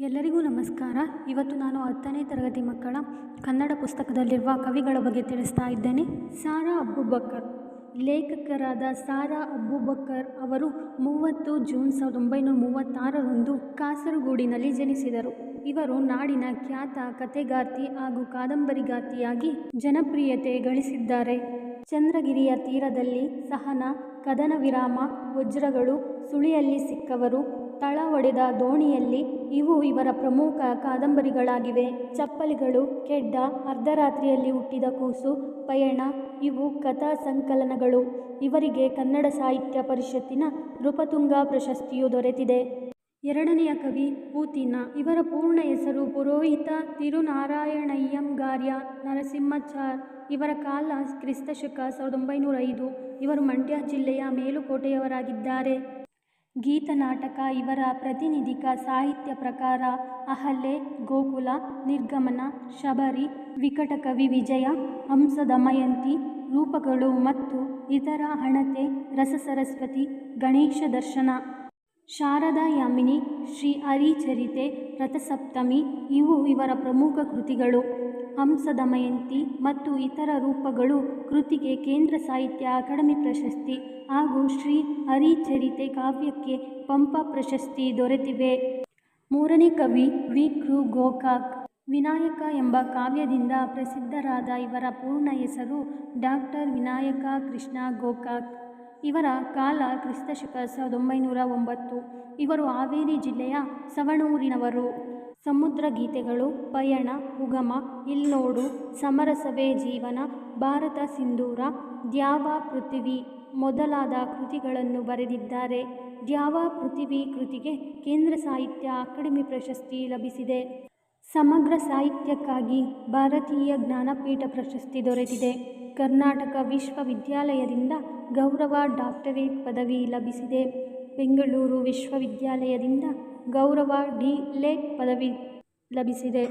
ಎಲ್ಲರಿಗೂ ನಮಸ್ಕಾರ. ಇವತ್ತು ನಾನು ಹತ್ತನೇ ತರಗತಿ ಮಕ್ಕಳ ಕನ್ನಡ ಪುಸ್ತಕದಲ್ಲಿರುವ ಕವಿಗಳ ಬಗ್ಗೆ ತಿಳಿಸ್ತಾ ಇದ್ದೇನೆ. ಸಾರಾ ಅಬ್ಬುಬಕ್ಕರ್ ಲೇಖಕರಾದ ಸಾರಾ ಅಬ್ಬುಬಕ್ಕರ್ ಅವರು ಮೂವತ್ತು ಜೂನ್ ಸಾವಿರದ ಒಂಬೈನೂರ ಮೂವತ್ತಾರರಂದು ಕಾಸರಗೋಡಿನಲ್ಲಿ ಜನಿಸಿದರು. ಇವರು ನಾಡಿನ ಖ್ಯಾತ ಕಥೆಗಾರ್ತಿ ಹಾಗೂ ಕಾದಂಬರಿಗಾರ್ತಿಯಾಗಿ ಜನಪ್ರಿಯತೆ ಗಳಿಸಿದ್ದಾರೆ. ಚಂದ್ರಗಿರಿಯ ತೀರದಲ್ಲಿ ಸಹನ ಕದನ ವಿರಾಮ, ವಜ್ರಗಳು, ಸುಳಿಯಲ್ಲಿ ಸಿಕ್ಕವರು ತಳ ಒಡೆದ ದೋಣಿಯಲ್ಲಿ ಇವು ಇವರ ಪ್ರಮುಖ ಕಾದಂಬರಿಗಳಾಗಿವೆ. ಚಪ್ಪಲಿಗಳು, ಕೆಡ್ಡ, ಅರ್ಧರಾತ್ರಿಯಲ್ಲಿ ಹುಟ್ಟಿದ ಕೂಸು, ಪಯಣ, ಇವು ಕಥಾ ಸಂಕಲನಗಳು. ಇವರಿಗೆ ಕನ್ನಡ ಸಾಹಿತ್ಯ ಪರಿಷತ್ತಿನ ನೃಪತುಂಗ ಪ್ರಶಸ್ತಿಯು ದೊರೆತಿದೆ. ಎರಡನೆಯ ಕವಿ ಪೂತಿನ. ಇವರ ಪೂರ್ಣ ಹೆಸರು ಪುರೋಹಿತ ತಿರುನಾರಾಯಣಯ್ಯಂಗಾರ್ಯ ನರಸಿಂಹಚಾರ್. ಇವರ ಕಾಲ ಕ್ರಿಸ್ತಶಕ ಸಾವಿರದ ಒಂಬೈನೂರ ಐದು. ಇವರು ಮಂಡ್ಯ ಜಿಲ್ಲೆಯ ಮೇಲುಕೋಟೆಯವರಾಗಿದ್ದಾರೆ. ಗೀತನಾಟಕ ಇವರ ಪ್ರತಿನಿಧಿಕ ಸಾಹಿತ್ಯ ಪ್ರಕಾರ ಅಹಲ್ಲೆ ಗೋಕುಲ, ನಿರ್ಗಮನ, ಶಬರಿ ವಿಕಟಕವಿ ವಿಜಯ ಹಂಸದಮಯಂತಿ ರೂಪಗಳು ಮತ್ತು ಇತರ ಹಣತೆ ರಸಸರಸ್ವತಿ ಗಣೇಶ ದರ್ಶನ. ಶಾರದಾ ಯಾಮಿನಿ, ಶ್ರೀ ಹರಿಚರಿತೆ, ರಥಸಪ್ತಮಿ ಇವು ಇವರ ಪ್ರಮುಖ ಕೃತಿಗಳು. ಹಂಸದಮಯಂತಿ ಮತ್ತು ಇತರ ರೂಪಗಳು ಕೃತಿಗೆ ಕೇಂದ್ರ ಸಾಹಿತ್ಯ ಅಕಾಡೆಮಿ ಪ್ರಶಸ್ತಿ ಹಾಗೂ ಶ್ರೀ ಹರಿಚರಿತೆ ಕಾವ್ಯಕ್ಕೆ ಪಂಪ ಪ್ರಶಸ್ತಿ ದೊರೆತಿವೆ. ಮೂರನೇ ಕವಿ ವಿ. ಕೃ ಗೋಕಾಕ್. ವಿನಾಯಕ ಎಂಬ ಕಾವ್ಯದಿಂದ ಪ್ರಸಿದ್ಧರಾದ ಇವರ ಪೂರ್ಣ ಹೆಸರು ಡಾಕ್ಟರ್ ವಿನಾಯಕ ಕೃಷ್ಣ ಗೋಕಾಕ್. ಇವರ ಕಾಲ ಕ್ರಿಸ್ತಶಕ ಸಾವಿರದ ಒಂಬೈನೂರ ಒಂಬತ್ತು. ಇವರು ಹಾವೇರಿ ಜಿಲ್ಲೆಯ ಸವಣೂರಿನವರು. ಸಮುದ್ರ ಗೀತೆಗಳು, ಪಯಣ, ಉಗಮ, ಇಲ್ನೋಡು, ಸಮರಸವೇ ಜೀವನ, ಭಾರತ ಸಿಂಧೂರ, ದ್ಯಾವ ಪೃಥ್ವಿ ಮೊದಲಾದ ಕೃತಿಗಳನ್ನು ಬರೆದಿದ್ದಾರೆ. ದ್ಯಾವ ಪೃಥ್ವಿ ಕೃತಿಗೆ ಕೇಂದ್ರ ಸಾಹಿತ್ಯ ಅಕಾಡೆಮಿ ಪ್ರಶಸ್ತಿ ಲಭಿಸಿದೆ. ಸಮಗ್ರ ಸಾಹಿತ್ಯಕ್ಕಾಗಿ ಭಾರತೀಯ ಜ್ಞಾನಪೀಠ ಪ್ರಶಸ್ತಿ ದೊರೆತಿದೆ. ಕರ್ನಾಟಕ ವಿಶ್ವವಿದ್ಯಾಲಯದಿಂದ ಗೌರವ ಡಾಕ್ಟರೇಟ್ ಪದವಿ ಲಭಿಸಿದೆ. ಬೆಂಗಳೂರು ವಿಶ್ವವಿದ್ಯಾಲಯದಿಂದ ಗೌರವ ಡಿ ಪದವಿ ಲಭಿಸಿದೆ.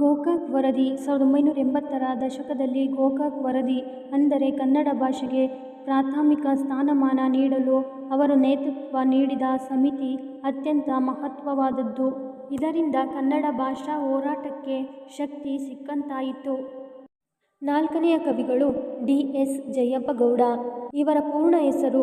ಗೋಕಾಕ್ ವರದಿ ಸಾವಿರದ ಒಂಬೈನೂರ ಎಂಬತ್ತರ ದಶಕದಲ್ಲಿ ಗೋಕಾಕ್ ವರದಿ ಅಂದರೆ ಕನ್ನಡ ಭಾಷೆಗೆ ಪ್ರಾಥಮಿಕ ಸ್ಥಾನಮಾನ ನೀಡಲು ಅವರು ನೇತೃತ್ವ ನೀಡಿದ ಸಮಿತಿ ಅತ್ಯಂತ ಮಹತ್ವವಾದದ್ದು. ಇದರಿಂದ ಕನ್ನಡ ಭಾಷಾ ಹೋರಾಟಕ್ಕೆ ಶಕ್ತಿ ಸಿಕ್ಕಂತಾಯಿತು. ನಾಲ್ಕನೆಯ ಕವಿಗಳು ಡಿ ಎಸ್ ಜಯಪ್ಪಗೌಡ. ಇವರ ಪೂರ್ಣ ಹೆಸರು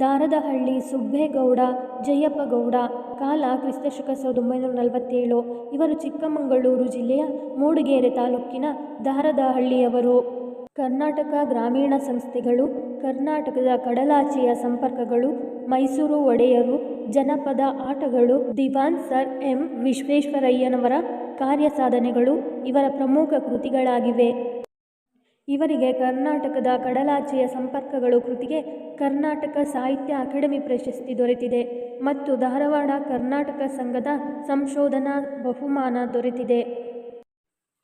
ದಾರದಹಳ್ಳಿ ಸುಬ್ಬೇಗೌಡ, ಜಯಪ್ಪಗೌಡ, ಕಾಲ ಕ್ರಿಸ್ತಶಕ ಸಾವಿರದ ಒಂಬೈನೂರ ನಲವತ್ತೇಳು. ಇವರು ಚಿಕ್ಕಮಗಳೂರು ಜಿಲ್ಲೆಯ ಮೂಡಿಗೆರೆ ತಾಲೂಕಿನ ದಾರದಹಳ್ಳಿಯವರು. ಕರ್ನಾಟಕ ಗ್ರಾಮೀಣ ಸಂಸ್ಥೆಗಳು, ಕರ್ನಾಟಕದ ಕಡಲಾಚೆಯ ಸಂಪರ್ಕಗಳು, ಮೈಸೂರು ಒಡೆಯರು, ಜನಪದ ಆಟಗಳು, ದಿವಾನ್ ಸರ್ ಎಂ ವಿಶ್ವೇಶ್ವರಯ್ಯನವರ ಕಾರ್ಯಸಾಧನೆಗಳು ಇವರ ಪ್ರಮುಖ ಕೃತಿಗಳಾಗಿವೆ. ಇವರಿಗೆ ಕರ್ನಾಟಕದ ಕಡಲಾಚೆಯ ಸಂಪರ್ಕಗಳು ಕೃತಿಗೆ ಕರ್ನಾಟಕ ಸಾಹಿತ್ಯ ಅಕಾಡೆಮಿ ಪ್ರಶಸ್ತಿ ದೊರೆತಿದೆ ಮತ್ತು ಧಾರವಾಡ ಕರ್ನಾಟಕ ಸಂಘದ ಸಂಶೋಧನಾ ಬಹುಮಾನ ದೊರೆತಿದೆ.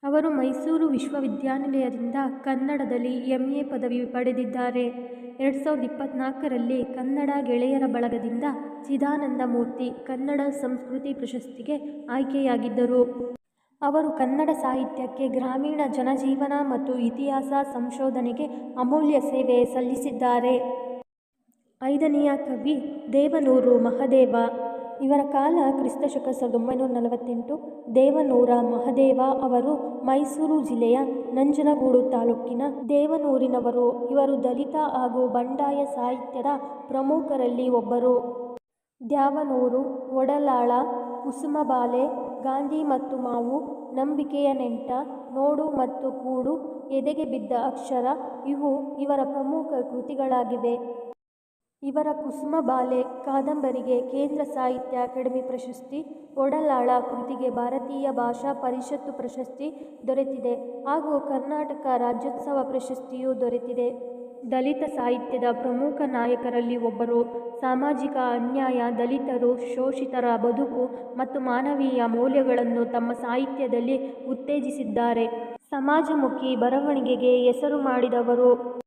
ಅವರು ಮೈಸೂರು ವಿಶ್ವವಿದ್ಯಾನಿಲಯದಿಂದ ಕನ್ನಡದಲ್ಲಿ ಎಂ ಎ ಪದವಿ ಪಡೆದಿದ್ದಾರೆ. ಎರಡು ಸಾವಿರದ ಇಪ್ಪತ್ತ್ನಾಲ್ಕರಲ್ಲಿ ಕನ್ನಡ ಗೆಳೆಯರ ಬಳಗದಿಂದ ಚಿದಾನಂದ ಮೂರ್ತಿ ಕನ್ನಡ ಸಂಸ್ಕೃತಿ ಪ್ರಶಸ್ತಿಗೆ ಆಯ್ಕೆಯಾಗಿದ್ದರು. ಅವರು ಕನ್ನಡ ಸಾಹಿತ್ಯಕ್ಕೆ ಗ್ರಾಮೀಣ ಜನಜೀವನ ಮತ್ತು ಇತಿಹಾಸ ಸಂಶೋಧನೆಗೆ ಅಮೂಲ್ಯ ಸೇವೆ ಸಲ್ಲಿಸಿದ್ದಾರೆ. ಐದನೆಯ ಕವಿ ದೇವನೂರು ಮಹದೇವ. ಇವರ ಕಾಲ ಕ್ರಿಸ್ತಶಕ ಸಾವಿರದ ಒಂಬೈನೂರ ನಲವತ್ತೆಂಟು ದೇವನೂರ ಮಹದೇವ ಅವರು ಮೈಸೂರು ಜಿಲ್ಲೆಯ ನಂಜನಗೂಡು ತಾಲೂಕಿನ ದೇವನೂರಿನವರು. ಇವರು ದಲಿತ ಹಾಗೂ ಬಂಡಾಯ ಸಾಹಿತ್ಯದ ಪ್ರಮುಖರಲ್ಲಿ ಒಬ್ಬರು. ದ್ಯಾವನೂರು, ಒಡಲಾಳ, ಕುಸುಮಬಾಲೆ ಗಾಂಧಿ ಮತ್ತು ಮಾವು ನಂಬಿಕೆಯ ನೆಂಟ, ನೋಡು ಮತ್ತು ಕೂಡು, ಎದೆಗೆ ಬಿದ್ದ ಅಕ್ಷರ, ಇವು ಇವರ ಪ್ರಮುಖ ಕೃತಿಗಳಾಗಿವೆ. ಇವರ ಕುಸುಮ ಬಾಲೆ, ಕಾದಂಬರಿಗೆ ಕೇಂದ್ರ ಸಾಹಿತ್ಯ ಅಕಾಡೆಮಿ ಪ್ರಶಸ್ತಿ, ಒಡಲಾಳ ಕೃತಿಗೆ ಭಾರತೀಯ ಭಾಷಾ ಪರಿಷತ್ತು ಪ್ರಶಸ್ತಿ ದೊರೆತಿದೆ ಹಾಗೂ ಕರ್ನಾಟಕ ರಾಜ್ಯೋತ್ಸವ ಪ್ರಶಸ್ತಿಯೂ ದೊರೆತಿದೆ. ದಲಿತ ಸಾಹಿತ್ಯದ ಪ್ರಮುಖ ನಾಯಕರಲ್ಲಿ ಒಬ್ಬರು. ಸಾಮಾಜಿಕ ಅನ್ಯಾಯ, ದಲಿತರು ಶೋಷಿತರ ಬದುಕು ಮತ್ತು ಮಾನವೀಯ ಮೌಲ್ಯಗಳನ್ನು ತಮ್ಮ ಸಾಹಿತ್ಯದಲ್ಲಿ ಉತ್ತೇಜಿಸಿದ್ದಾರೆ. ಸಮಾಜಮುಖಿ ಬರವಣಿಗೆಗೆ ಹೆಸರು ಮಾಡಿದವರು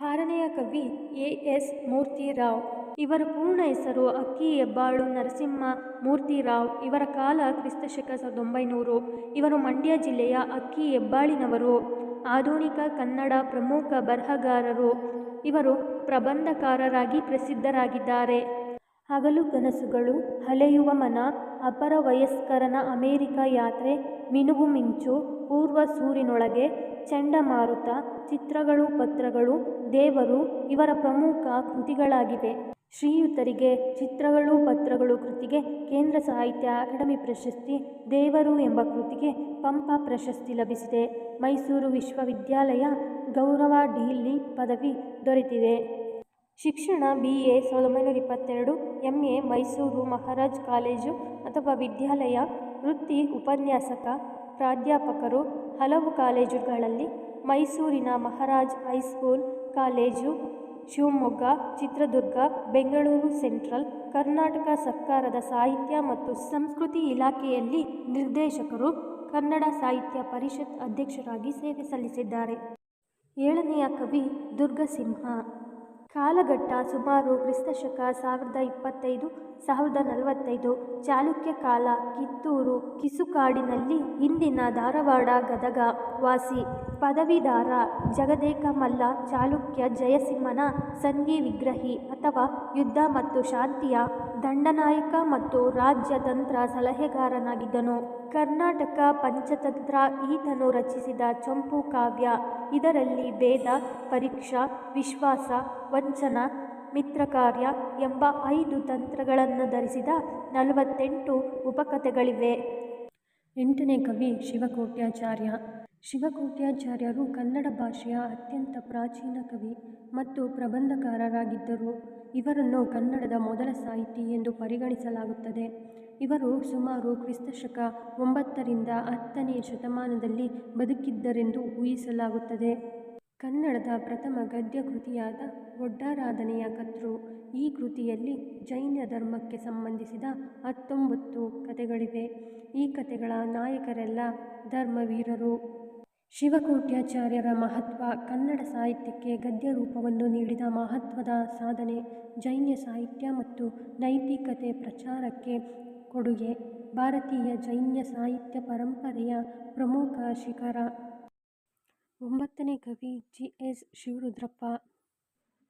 ಆರನೆಯ ಕವಿ ಎ ಎಸ್ ಮೂರ್ತಿರಾವ್. ಇವರ ಪೂರ್ಣ ಹೆಸರು ಅಕ್ಕಿ ಹೆಬ್ಬಾಳು ನರಸಿಂಹ ಮೂರ್ತಿರಾವ್. ಇವರ ಕಾಲ ಕ್ರಿಸ್ತಶಕ ಸಾವಿರದ ಒಂಬೈನೂರು ಇವರು ಮಂಡ್ಯ ಜಿಲ್ಲೆಯ ಅಕ್ಕಿ ಹೆಬ್ಬಾಳಿನವರು. ಆಧುನಿಕ ಕನ್ನಡ ಪ್ರಮುಖ ಬರಹಗಾರರು. ಇವರು ಪ್ರಬಂಧಕಾರರಾಗಿ ಪ್ರಸಿದ್ಧರಾಗಿದ್ದಾರೆ. ಹಗಲು ಕನಸುಗಳು, ಹಲೆಯುವ ಮನ, ಅಪರ ವಯಸ್ಕರನ ಅಮೇರಿಕ ಯಾತ್ರೆ, ಮಿನುಗು ಮಿಂಚು, ಪೂರ್ವ ಸೂರಿನೊಳಗೆ, ಚಂಡಮಾರುತ, ಚಿತ್ರಗಳು, ಪತ್ರಗಳು, ದೇವರು, ಇವರ ಪ್ರಮುಖ ಕೃತಿಗಳಾಗಿವೆ. ಶ್ರೀಯುತರಿಗೆ ಚಿತ್ರಗಳು, ಪತ್ರಗಳು ಕೃತಿಗೆ ಕೇಂದ್ರ ಸಾಹಿತ್ಯ ಅಕಾಡೆಮಿ ಪ್ರಶಸ್ತಿ, ದೇವರು ಎಂಬ ಕೃತಿಗೆ ಪಂಪ ಪ್ರಶಸ್ತಿ ಲಭಿಸಿದೆ. ಮೈಸೂರು ವಿಶ್ವವಿದ್ಯಾಲಯ ಗೌರವ ಡಿಲ್ಲಿ ಪದವಿ ದೊರೆತಿದೆ. ಶಿಕ್ಷಣ ಬಿ ಎ ಸಾವಿರದ ಒಂಬೈನೂರ ಇಪ್ಪತ್ತೆರಡು M A Mysuru Maharaj college ಅಥವಾ ವಿದ್ಯಾಲಯ, ವೃತ್ತಿ ಉಪನ್ಯಾಸಕ, ಪ್ರಾಧ್ಯಾಪಕರು ಹಲವು ಕಾಲೇಜುಗಳಲ್ಲಿ ಮೈಸೂರಿನ Maharaj high school college Shivamogga, Chitradurga, Bengaluru central, Karnataka ಸರ್ಕಾರದ ಸಾಹಿತ್ಯ ಮತ್ತು ಸಂಸ್ಕೃತಿ ಇಲಾಖೆಯಲ್ಲಿ ನಿರ್ದೇಶಕರು ಕನ್ನಡ ಸಾಹಿತ್ಯ ಪರಿಷತ್ ಅಧ್ಯಕ್ಷರಾಗಿ ಸೇವೆ ಸಲ್ಲಿಸಿದ್ದಾರೆ. ಏಳನೆಯ ಕವಿ ದುರ್ಗಸಿಂಹ. ಕಾಲಘಟ್ಟ ಸುಮಾರು ಕ್ರಿಸ್ತಶಕ ಸಾವಿರದ ಇಪ್ಪತ್ತೈದು, ಸಾವಿರದ ನಲವತ್ತೈದು, ಚಾಲುಕ್ಯ ಕಾಲ, ಕಿತ್ತೂರು, ಕಿಸುಕಾಡಿನಲ್ಲಿ ಇಂದಿನ ಧಾರವಾಡ ಗದಗ ವಾಸಿ ಪದವಿದಾರ ಜಗದೇಕ ಮಲ್ಲ ಚಾಲುಕ್ಯ ಜಯಸಿಂಹನ ಸಂಧಿ ವಿಗ್ರಹಿ ಅಥವಾ ಯುದ್ಧ ಮತ್ತು ಶಾಂತಿಯ ದಂಡನಾಯಕ ಮತ್ತು ರಾಜ್ಯತಂತ್ರ ಸಲಹೆಗಾರನಾಗಿದ್ದನು. ಕರ್ನಾಟಕ ಪಂಚತಂತ್ರ ಈತನು ರಚಿಸಿದ ಚಂಪು ಕಾವ್ಯ, ಇದರಲ್ಲಿ ಭೇದ ಪರೀಕ್ಷಾ, ವಿಶ್ವಾಸ ವಂಚನ ಮಿತ್ರಕಾರ್ಯ ಎಂಬ ಐದು ತಂತ್ರಗಳನ್ನು ಧರಿಸಿದ ನಲವತ್ತೆಂಟು ಉಪಕಥೆಗಳಿವೆ. ಎಂಟನೇ ಕವಿ ಶಿವಕೋಟ್ಯಾಚಾರ್ಯ. ಶಿವಕೋಟ್ಯಾಚಾರ್ಯರು ಕನ್ನಡ ಭಾಷೆಯ ಅತ್ಯಂತ ಪ್ರಾಚೀನ ಕವಿ ಮತ್ತು ಪ್ರಬಂಧಕಾರರಾಗಿದ್ದರು. ಇವರನ್ನು ಕನ್ನಡದ ಮೊದಲ ಸಾಹಿತಿ ಎಂದು ಪರಿಗಣಿಸಲಾಗುತ್ತದೆ. ಇವರು ಸುಮಾರು ಕ್ರಿಸ್ತಶಕ ಒಂಬತ್ತರಿಂದ ಹತ್ತನೆಯ ಶತಮಾನದಲ್ಲಿ ಬದುಕಿದ್ದರೆಂದು ಊಹಿಸಲಾಗುತ್ತದೆ. ಕನ್ನಡದ ಪ್ರಥಮ ಗದ್ಯ ಕೃತಿಯಾದ ಒಡ್ಡಾರಾಧನೆಯ ಕರ್ತೃ ಈ ಕೃತಿಯಲ್ಲಿ ಜೈನ ಧರ್ಮಕ್ಕೆ ಸಂಬಂಧಿಸಿದ ಹತ್ತೊಂಬತ್ತು ಕಥೆಗಳಿವೆ. ಈ ಕಥೆಗಳ ನಾಯಕರೆಲ್ಲ ಧರ್ಮವೀರರು. ಶಿವಕೋಟ್ಯಾಚಾರ್ಯರ ಮಹತ್ವ, ಕನ್ನಡ ಸಾಹಿತ್ಯಕ್ಕೆ ಗದ್ಯ ರೂಪವನ್ನು ನೀಡಿದ ಮಹತ್ವದ ಸಾಧನೆ, ಜೈನ ಸಾಹಿತ್ಯ ಮತ್ತು ನೈತಿಕತೆ ಪ್ರಚಾರಕ್ಕೆ ಕೊಡುಗೆ. ಭಾರತೀಯ ಜೈನ ಸಾಹಿತ್ಯ ಪರಂಪರೆಯ ಪ್ರಮುಖ ಶಿಖರ. ಒಂಬತ್ತನೇ ಕವಿ G. S. Shivarudrappa,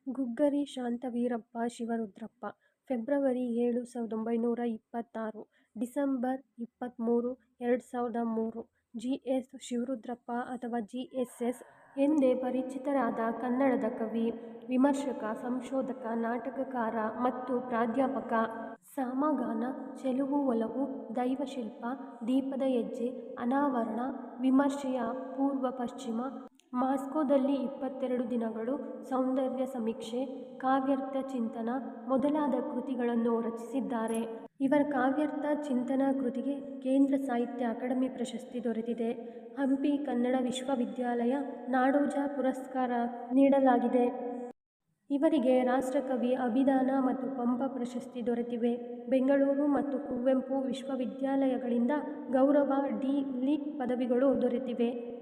Guggari Shanthaveerappa Shivarudrappa, February ಏಳು ಸಾವಿರದ ಒಂಬೈನೂರ ಇಪ್ಪತ್ತಾರು, ಡಿಸೆಂಬರ್ ಇಪ್ಪತ್ತ್ಮೂರು ಎರಡು ಸಾವಿರದ ಮೂರು, ಜಿ. ಎಸ್. ಶಿವರುದ್ರಪ್ಪ ಅಥವಾ ಜಿ. ಎಸ್. ಎಸ್. ಎಂದೇ ಪರಿಚಿತರಾದ ಕನ್ನಡದ ಕವಿ, ವಿಮರ್ಶಕ, ಸಂಶೋಧಕ, ನಾಟಕಕಾರ ಮತ್ತು ಪ್ರಾಧ್ಯಾಪಕ. ಸಾಮಗಾನ, ಚೆಲುವು, ಒಲವು, ದೈವಶಿಲ್ಪ, ದೀಪದ ಹೆಜ್ಜೆ, ಅನಾವರಣ, ವಿಮರ್ಶೆಯ ಪೂರ್ವ ಪಶ್ಚಿಮ, ಮಾಸ್ಕೋದಲ್ಲಿ ಇಪ್ಪತ್ತೆರಡು ದಿನಗಳು, ಸೌಂದರ್ಯ ಸಮೀಕ್ಷೆ, ಕಾವ್ಯರ್ಥ ಚಿಂತನ ಮೊದಲಾದ ಕೃತಿಗಳನ್ನು ರಚಿಸಿದ್ದಾರೆ. ಇವರ ಕಾವ್ಯರ್ಥ ಚಿಂತನ ಕೃತಿಗೆ ಕೇಂದ್ರ ಸಾಹಿತ್ಯ ಅಕಾಡೆಮಿ ಪ್ರಶಸ್ತಿ ದೊರೆತಿದೆ. ಹಂಪಿ ಕನ್ನಡ ವಿಶ್ವವಿದ್ಯಾಲಯ ನಾಡೋಜ ಪುರಸ್ಕಾರ ನೀಡಲಾಗಿದೆ. ಇವರಿಗೆ ರಾಷ್ಟ್ರಕವಿ ಅಭಿದಾನ ಮತ್ತು ಪಂಪ ಪ್ರಶಸ್ತಿ ದೊರೆತಿವೆ. ಬೆಂಗಳೂರು ಮತ್ತು ಕುವೆಂಪು ವಿಶ್ವವಿದ್ಯಾಲಯಗಳಿಂದ ಗೌರವ ಡಿ ಲಿಟ್ ಪದವಿಗಳು ದೊರೆತಿವೆ.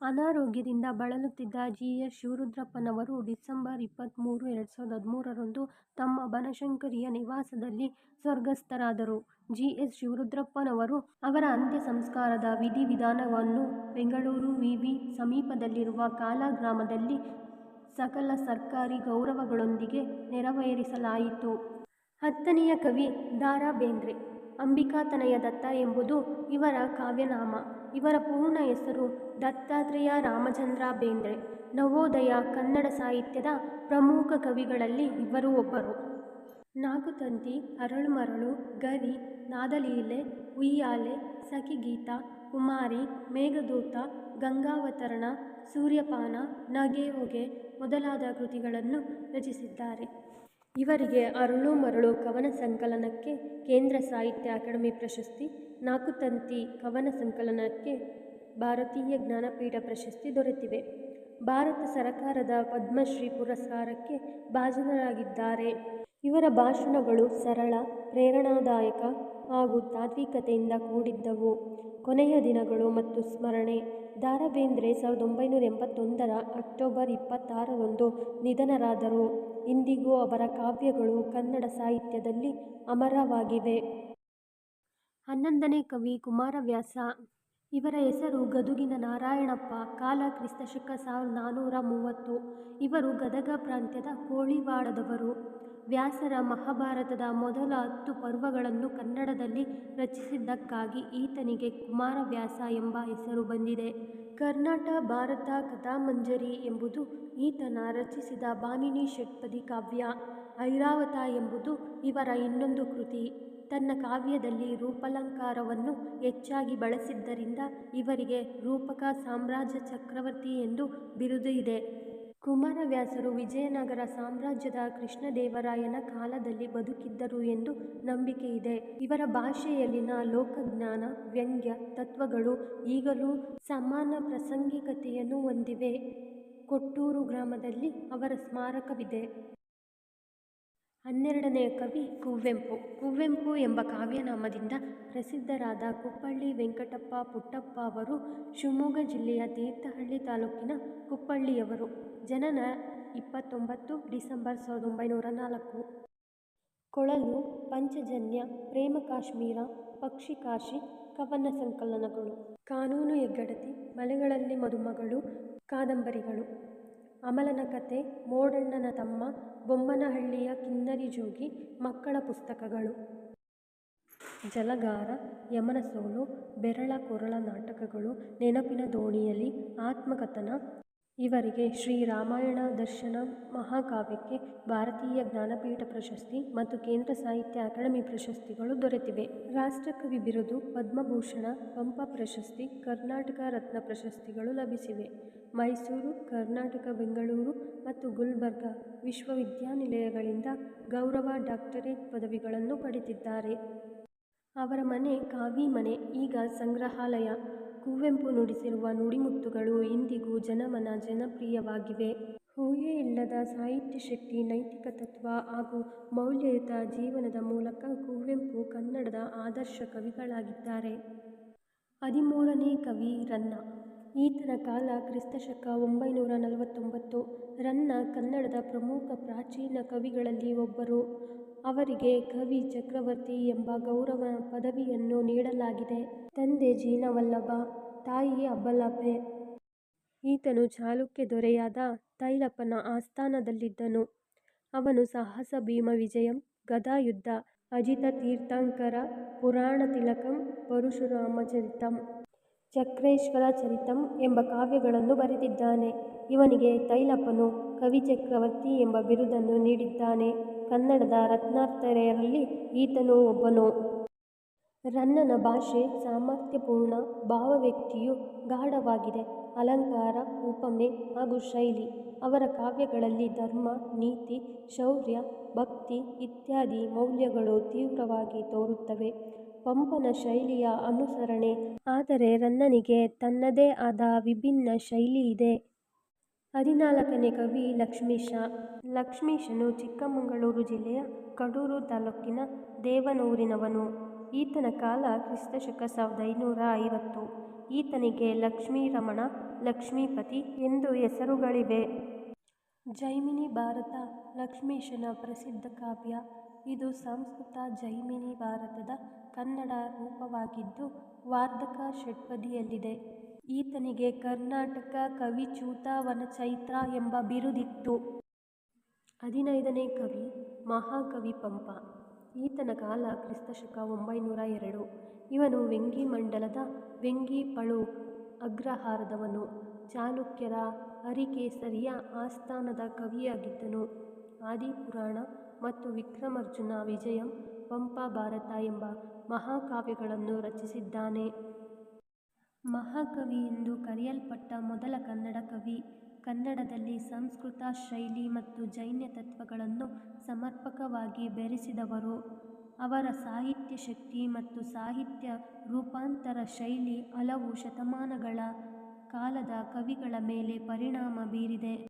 ಅನಾರೋಗ್ಯದಿಂದ ಬಳಲುತ್ತಿದ್ದ ಜಿ ಎಸ್ ಶಿವರುದ್ರಪ್ಪನವರು ಡಿಸೆಂಬರ್ ಇಪ್ಪತ್ತ್ಮೂರು ಎರಡು ಸಾವಿರದ ಹದಿಮೂರರಂದು ತಮ್ಮ ಬನಶಂಕರಿಯ ನಿವಾಸದಲ್ಲಿ ಸ್ವರ್ಗಸ್ಥರಾದರು. ಜಿ ಎಸ್ ಶಿವರುದ್ರಪ್ಪನವರು ಅವರ ಅಂತ್ಯ ಸಂಸ್ಕಾರದ ವಿಧಿವಿಧಾನವನ್ನು ಬೆಂಗಳೂರು ವಿವಿ ಸಮೀಪದಲ್ಲಿರುವ ಕಾಲಾ ಗ್ರಾಮದಲ್ಲಿ ಸಕಲ ಸರ್ಕಾರಿ ಗೌರವಗಳೊಂದಿಗೆ ನೆರವೇರಿಸಲಾಯಿತು. ಹತ್ತನೆಯ ಕವಿ ದ ರಾ ಬೇಂದ್ರೆ ಅಂಬಿಕಾತನಯ ದತ್ತ ಎಂಬುದು ಇವರ ಕಾವ್ಯನಾಮ. ಇವರ ಪೂರ್ಣ ಹೆಸರು ದತ್ತಾತ್ರೇಯ ರಾಮಚಂದ್ರ ಬೇಂದ್ರೆ. ನವೋದಯ ಕನ್ನಡ ಸಾಹಿತ್ಯದ ಪ್ರಮುಖ ಕವಿಗಳಲ್ಲಿ ಇವರು ಒಬ್ಬರು. ನಾಗುತಂತಿ ಅರಳುಮರಳು, ಗರಿ, ನಾದಲೀಲೆ ಉಯ್ಯಾಲೆ ಸಖಿಗೀತ, ಕುಮಾರಿ, ಮೇಘದೂತ, ಗಂಗಾವತರಣ, ಸೂರ್ಯಪಾನ ನಗೆ ಹೊಗೆ ಮೊದಲಾದ ಕೃತಿಗಳನ್ನು ರಚಿಸಿದ್ದಾರೆ. ಇವರಿಗೆ ಅರಳು ಮರಳು ಕವನ ಸಂಕಲನಕ್ಕೆ ಕೇಂದ್ರ ಸಾಹಿತ್ಯ ಅಕಾಡೆಮಿ ಪ್ರಶಸ್ತಿ ನಾಕುತಂತಿ ಕವನ ಸಂಕಲನಕ್ಕೆ ಭಾರತೀಯ ಜ್ಞಾನಪೀಠ ಪ್ರಶಸ್ತಿ ದೊರೆತಿವೆ. ಭಾರತ ಸರಕಾರದ ಪದ್ಮಶ್ರೀ ಪುರಸ್ಕಾರಕ್ಕೆ ಭಾಜನರಾಗಿದ್ದಾರೆ. ಇವರ ಭಾಷಣಗಳು ಸರಳ, ಪ್ರೇರಣಾದಾಯಕ ಹಾಗೂ ತಾತ್ವಿಕತೆಯಿಂದ ಕೂಡಿದ್ದವು. ಕೊನೆಯ ದಿನಗಳು ಮತ್ತು ಸ್ಮರಣೆ. ದಾರಾ ಬೇಂದ್ರೆ ಸಾವಿರದ ಒಂಬೈನೂರ ಎಂಬತ್ತೊಂದರ ಅಕ್ಟೋಬರ್ ಇಪ್ಪತ್ತಾರರಂದು ನಿಧನರಾದರು. ಇಂದಿಗೂ ಅವರ ಕಾವ್ಯಗಳು ಕನ್ನಡ ಸಾಹಿತ್ಯದಲ್ಲಿ ಅಮರವಾಗಿವೆ. ಹನ್ನೊಂದನೇ ಕವಿ ಕುಮಾರವ್ಯಾಸ. ಇವರ ಹೆಸರು ಗದುಗಿನ ನಾರಾಯಣಪ್ಪ, ಕಾಲ ಕ್ರಿಸ್ತಶಕ ಸಾವಿರದ ನಾನ್ನೂರ ಮೂವತ್ತು. ಇವರು ಗದಗ ಪ್ರಾಂತ್ಯದ ಕೋಳಿವಾಡದವರು. ವ್ಯಾಸರ ಮಹಾಭಾರತದ ಮೊದಲ ಹತ್ತು ಪರ್ವಗಳನ್ನು ಕನ್ನಡದಲ್ಲಿ ರಚಿಸಿದ್ದಕ್ಕಾಗಿ ಈತನಿಗೆ ಕುಮಾರವ್ಯಾಸ ಎಂಬ ಹೆಸರು ಬಂದಿದೆ. ಕರ್ನಾಟ, ಭಾರತ, ಕಥಾಮಂಜರಿ ಎಂಬುದು ಈತನ ರಚಿಸಿದ ಬಾಮಿನಿ ಷಟ್ಪದಿ ಕಾವ್ಯ. ಐರಾವತ ಎಂಬುದು ಇವರ ಇನ್ನೊಂದು ಕೃತಿ. ತನ್ನ ಕಾವ್ಯದಲ್ಲಿ ರೂಪಲಂಕಾರವನ್ನು ಹೆಚ್ಚಾಗಿ ಬಳಸಿದ್ದರಿಂದ ಇವರಿಗೆ ರೂಪಕ ಸಾಮ್ರಾಜ್ಯ ಚಕ್ರವರ್ತಿ ಎಂದು ಬಿರುದು ಇದೆ. ಕುಮಾರವ್ಯಾಸರು ವಿಜಯನಗರ ಸಾಮ್ರಾಜ್ಯದ ಕೃಷ್ಣದೇವರಾಯನ ಕಾಲದಲ್ಲಿ ಬದುಕಿದ್ದರು ಎಂದು ನಂಬಿಕೆ ಇದೆ. ಇವರ ಭಾಷೆಯಲ್ಲಿನ ಲೋಕಜ್ಞಾನ, ವ್ಯಂಗ್ಯ, ತತ್ವಗಳು ಈಗಲೂ ಸಮಾನ ಪ್ರಾಸಂಗಿಕತೆಯನ್ನು ಹೊಂದಿವೆ. ಕೊಟ್ಟೂರು ಗ್ರಾಮದಲ್ಲಿ ಅವರ ಸ್ಮಾರಕವಿದೆ. ಹನ್ನೆರಡನೆಯ ಕವಿ ಕುವೆಂಪು. ಕುವೆಂಪು ಎಂಬ ಕಾವ್ಯನಾಮದಿಂದ ಪ್ರಸಿದ್ಧರಾದ ಕುಪ್ಪಳ್ಳಿ ವೆಂಕಟಪ್ಪ ಪುಟ್ಟಪ್ಪ ಅವರು ಶಿವಮೊಗ್ಗ ಜಿಲ್ಲೆಯ ತೀರ್ಥಹಳ್ಳಿ ತಾಲೂಕಿನ ಕುಪ್ಪಳ್ಳಿಯವರು. ಜನನ ಇಪ್ಪತ್ತೊಂಬತ್ತು ಡಿಸೆಂಬರ್ ಸಾವಿರದ ಒಂಬೈನೂರ ನಾಲ್ಕು. ಕೊಳಲು, ಪಂಚಜನ್ಯ, ಪ್ರೇಮ ಕಾಶ್ಮೀರ ಪಕ್ಷಿಕಾಶಿ ಕವನ ಸಂಕಲನಗಳು. ಕಾನೂನು ಹೆಗ್ಗಡತಿ, ಮಲೆಗಳಲ್ಲಿ ಮದುಮಗಳು, ಕಾದಂಬರಿಗಳು. ಅಮಲನ ಕತೆ, ಮೋಡಣ್ಣನ ತಮ್ಮ, ಬೊಮ್ಮನಹಳ್ಳಿಯ ಕಿನ್ನರಿ ಜೋಗಿ, ಮಕ್ಕಳ ಪುಸ್ತಕಗಳು. ಜಲಗಾರ ಯಮನ ಸೋಲು ಬೆರಳ ಕೊರಳ ನಾಟಕಗಳು, ನೆನಪಿನ ದೋಣಿಯಲ್ಲಿ, ಆತ್ಮಕಥನ ಇವರಿಗೆ ಶ್ರೀ ರಾಮಾಯಣ ದರ್ಶನ ಮಹಾಕಾವ್ಯಕ್ಕೆ ಭಾರತೀಯ ಜ್ಞಾನಪೀಠ ಪ್ರಶಸ್ತಿ ಮತ್ತು ಕೇಂದ್ರ ಸಾಹಿತ್ಯ ಅಕಾಡೆಮಿ ಪ್ರಶಸ್ತಿಗಳು ದೊರೆತಿವೆ. ರಾಷ್ಟ್ರಕವಿ ಬಿರುದು, ಪದ್ಮಭೂಷಣ, ಪಂಪ ಪ್ರಶಸ್ತಿ, ಕರ್ನಾಟಕ ರತ್ನ ಪ್ರಶಸ್ತಿಗಳು ಲಭಿಸಿವೆ. ಮೈಸೂರು, ಕರ್ನಾಟಕ, ಬೆಂಗಳೂರು ಮತ್ತು ಗುಲ್ಬರ್ಗ ವಿಶ್ವವಿದ್ಯಾನಿಲಯಗಳಿಂದ ಗೌರವ ಡಾಕ್ಟರೇಟ್ ಪದವಿಗಳನ್ನು ಪಡೆದಿದ್ದಾರೆ. ಅವರ ಮನೆ ಕಾವಿ ಮನೆ, ಈಗ ಸಂಗ್ರಹಾಲಯ. ಕುವೆಂಪು ನುಡಿಸಿರುವ ನುಡಿಮುತ್ತುಗಳು ಇಂದಿಗೂ ಜನಮನ ಜನಪ್ರಿಯವಾಗಿವೆ. ಊಹೆ ಇಲ್ಲದ ಸಾಹಿತ್ಯ ಶಕ್ತಿ, ನೈತಿಕ ತತ್ವ ಹಾಗೂ ಮೌಲ್ಯಯುತ ಜೀವನದ ಮೂಲಕ ಕುವೆಂಪು ಕನ್ನಡದ ಆದರ್ಶ ಕವಿಗಳಾಗಿದ್ದಾರೆ. ಹದಿಮೂರನೇ ಕವಿ ರನ್ನ. ಈತನ ಕಾಲ ಕ್ರಿಸ್ತಶಕ ಒಂಬೈನೂರ ನಲವತ್ತೊಂಬತ್ತು. ರನ್ನ ಕನ್ನಡದ ಪ್ರಮುಖ ಪ್ರಾಚೀನ ಕವಿಗಳಲ್ಲಿ ಒಬ್ಬರು. ಅವರಿಗೆ ಕವಿ ಚಕ್ರವರ್ತಿ ಎಂಬ ಗೌರವ ಪದವಿಯನ್ನು ನೀಡಲಾಗಿದೆ. ತಂದೆ ಜೀನವಲ್ಲಭ ತಾಯಿ ಅಬ್ಬಲಾಪೆ. ಈತನು ಚಾಲುಕ್ಯ ದೊರೆಯಾದ ತೈಲಪ್ಪನ ಆಸ್ಥಾನದಲ್ಲಿದ್ದನು. ಅವನು ಸಾಹಸ ಭೀಮ ವಿಜಯಂ, ಗದಾಯುದ್ಧ, ಅಜಿತ ತೀರ್ಥಂಕರ, ಪುರಾಣ ತಿಲಕಂ, ಪರಶುರಾಮ ಚರಿತಂ, ಚಕ್ರೇಶ್ವರ ಚರಿತಂ ಎಂಬ ಕಾವ್ಯಗಳನ್ನು ಬರೆದಿದ್ದಾನೆ. ಇವನಿಗೆ ತೈಲಪ್ಪನು ಕವಿಚಕ್ರವರ್ತಿ ಎಂಬ ಬಿರುದನ್ನು ನೀಡಿದ್ದಾನೆ. ಕನ್ನಡದ ರತ್ನಾಕರೆಯರಲ್ಲಿ ಈತನೂ ಒಬ್ಬನು. ರನ್ನನ ಭಾಷೆ ಸಾಮರ್ಥ್ಯಪೂರ್ಣ, ಭಾವವ್ಯಕ್ತಿಯು ಗಾಢವಾಗಿದೆ. ಅಲಂಕಾರ, ಉಪಮೆ ಹಾಗೂ ಶೈಲಿ, ಅವರ ಕಾವ್ಯಗಳಲ್ಲಿ ಧರ್ಮ, ನೀತಿ, ಶೌರ್ಯ, ಭಕ್ತಿ ಇತ್ಯಾದಿ ಮೌಲ್ಯಗಳು ತೀವ್ರವಾಗಿ ತೋರುತ್ತವೆ. ಪಂಪನ ಶೈಲಿಯ ಅನುಸರಣೆ, ಆದರೆ ರನ್ನನಿಗೆ ತನ್ನದೇ ಆದ ವಿಭಿನ್ನ ಶೈಲಿಯಿದೆ ಹದಿನಾಲ್ಕನೇ ಕವಿ ಲಕ್ಷ್ಮೀಶ. ಲಕ್ಷ್ಮೀಶನು ಚಿಕ್ಕಮಗಳೂರು ಜಿಲ್ಲೆಯ ಕಡೂರು ತಾಲೂಕಿನ ದೇವನೂರಿನವನು. ಈತನ ಕಾಲ ಕ್ರಿಸ್ತಶಕ ಸಾವಿರದ ಐನೂರ ಐವತ್ತು. ಈತನಿಗೆ ಲಕ್ಷ್ಮೀರಮಣ ಲಕ್ಷ್ಮೀಪತಿ ಎಂದು ಹೆಸರುಗಳಿವೆ. ಜೈಮಿನಿ ಭಾರತ ಲಕ್ಷ್ಮೀಶನ ಪ್ರಸಿದ್ಧ ಕಾವ್ಯ. ಇದು ಸಂಸ್ಕೃತ ಜೈಮಿನಿ ಭಾರತದ ಕನ್ನಡ ರೂಪವಾಗಿದ್ದು ವಾರ್ಧಕ ಷಟ್ಪದಿಯಲ್ಲಿದೆ. ಈತನಿಗೆ ಕರ್ನಾಟಕ ಕವಿಚೂತ ವನಚೈತ್ರ ಎಂಬ ಬಿರುದಿತ್ತು. ಹದಿನೈದನೇ ಕವಿ ಮಹಾಕವಿ ಪಂಪ. ಈತನ ಕಾಲ ಕ್ರಿಸ್ತಶಕ ಒಂಬೈನೂರ ಎರಡು. ಇವನು ವೆಂಗಿ ಮಂಡಲದ ವೆಂಗಿ ಪಳು ಅಗ್ರಹಾರದವನು. ಚಾಲುಕ್ಯರ ಹರಿಕೇಸರಿಯ ಆಸ್ಥಾನದ ಕವಿಯಾಗಿದ್ದನು. ಆದಿಪುರಾಣ ಮತ್ತು ವಿಕ್ರಮಾರ್ಜುನ ವಿಜಯಂ ಪಂಪ ಭಾರತ ಎಂಬ ಮಹಾಕಾವ್ಯಗಳನ್ನು ರಚಿಸಿದ್ದಾನೆ. ಮಹಾಕವಿ ಎಂದು ಕರೆಯಲ್ಪಟ್ಟ ಮೊದಲ ಕನ್ನಡ ಕವಿ. ಕನ್ನಡದಲ್ಲಿ ಸಂಸ್ಕೃತ ಶೈಲಿ ಮತ್ತು ಜೈನ ತತ್ವಗಳನ್ನು ಸಮರ್ಪಕವಾಗಿ ಬೆರೆಸಿದವರು. ಅವರ ಸಾಹಿತ್ಯ ಶಕ್ತಿ ಮತ್ತು ಸಾಹಿತ್ಯ ರೂಪಾಂತರ ಶೈಲಿ ಹಲವು ಶತಮಾನಗಳ ಕಾಲದ ಕವಿಗಳ ಮೇಲೆ ಪರಿಣಾಮ ಬೀರಿದೆ.